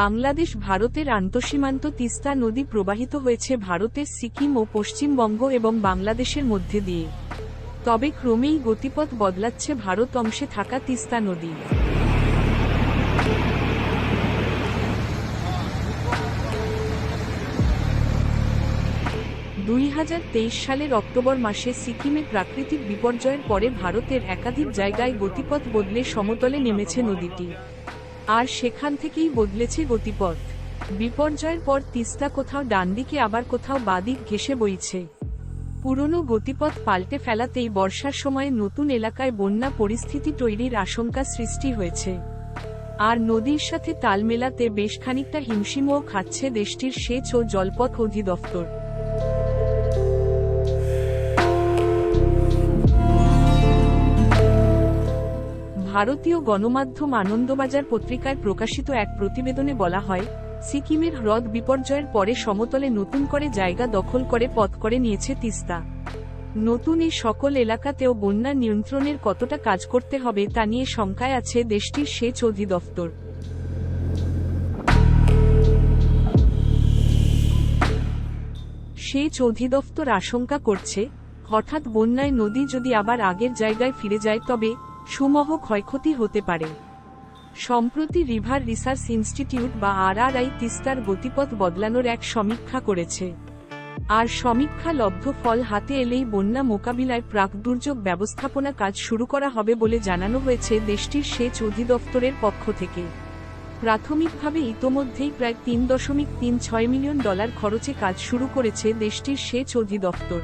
বাংলাদেশ ভারতের আন্তঃসীমান্ত তিস্তা নদী প্রবাহিত হয়েছে ভারতের সিকিম ও পশ্চিমবঙ্গ এবং বাংলাদেশের মধ্যে দিয়ে। তবে ক্রমেই গতিপথ বদলাচ্ছে ভারত অংশে থাকা তিস্তা নদী। দুই হাজার তেইশ সালের অক্টোবর মাসে সিকিমে প্রাকৃতিক বিপর্যয়ের পরে ভারতের একাধিক জায়গায় গতিপথ বদলে সমতলে নেমেছে নদীটি। আর সেখান থেকেই বদলেছে গতিপথ। বিপর্যয়ের পর তিস্তা কোথাও ডানদিকে আবার কোথাও বাদিক ঘেসে বইছে। পুরনো গতিপথ পাল্টে ফেলাতেই বর্ষার সময়ে নতুন এলাকায় বন্যা পরিস্থিতি তৈরির আশঙ্কা সৃষ্টি হয়েছে। আর নদীর সাথে তাল মেলাতে বেশ খানিকটা হিমশিমও খাচ্ছে দেশটির সেচ ও জলপথ অধিদপ্তর। ভারতীয় গণমাধ্যম আনন্দবাজার পত্রিকায় প্রকাশিত এক প্রতিবেদনে বলা হয়, সিকিমের হ্রদ বিপর্যয়ের পরে সমতলে নতুন করে জায়গা দখল করে পথ করে নিয়েছে তিস্তা। নতুন এই সকল এলাকাতেও বন্যা নিয়ন্ত্রণের কতটা কাজ করতে হবে তা নিয়ে শঙ্কায় আছে দেশটির সেচ অধিদপ্তর সেচ অধিদপ্তর আশঙ্কা করছে, হঠাৎ বন্যায় নদী যদি আবার আগের জায়গায় ফিরে যায় তবে সুমহ ক্ষয়ক্ষতি হতে পারে। সম্প্রতি রিভার রিসার্চ ইনস্টিটিউট বা আরআরআই তিস্তার গতিপথ বদলানোর এক সমীক্ষা করেছে। আর সমীক্ষা লব্ধ ফল হাতে এলেই বন্যা মোকাবিলায় প্রাক দুর্যোগ ব্যবস্থাপনা কাজ শুরু করা হবে বলে জানানো হয়েছে দেশটির সেচ অধিদপ্তরের পক্ষ থেকে। প্রাথমিকভাবে ইতোমধ্যেই প্রায় তিন দশমিক তিন ছয় মিলিয়ন ডলার খরচে কাজ শুরু করেছে দেশটির সেচ অধিদপ্তর।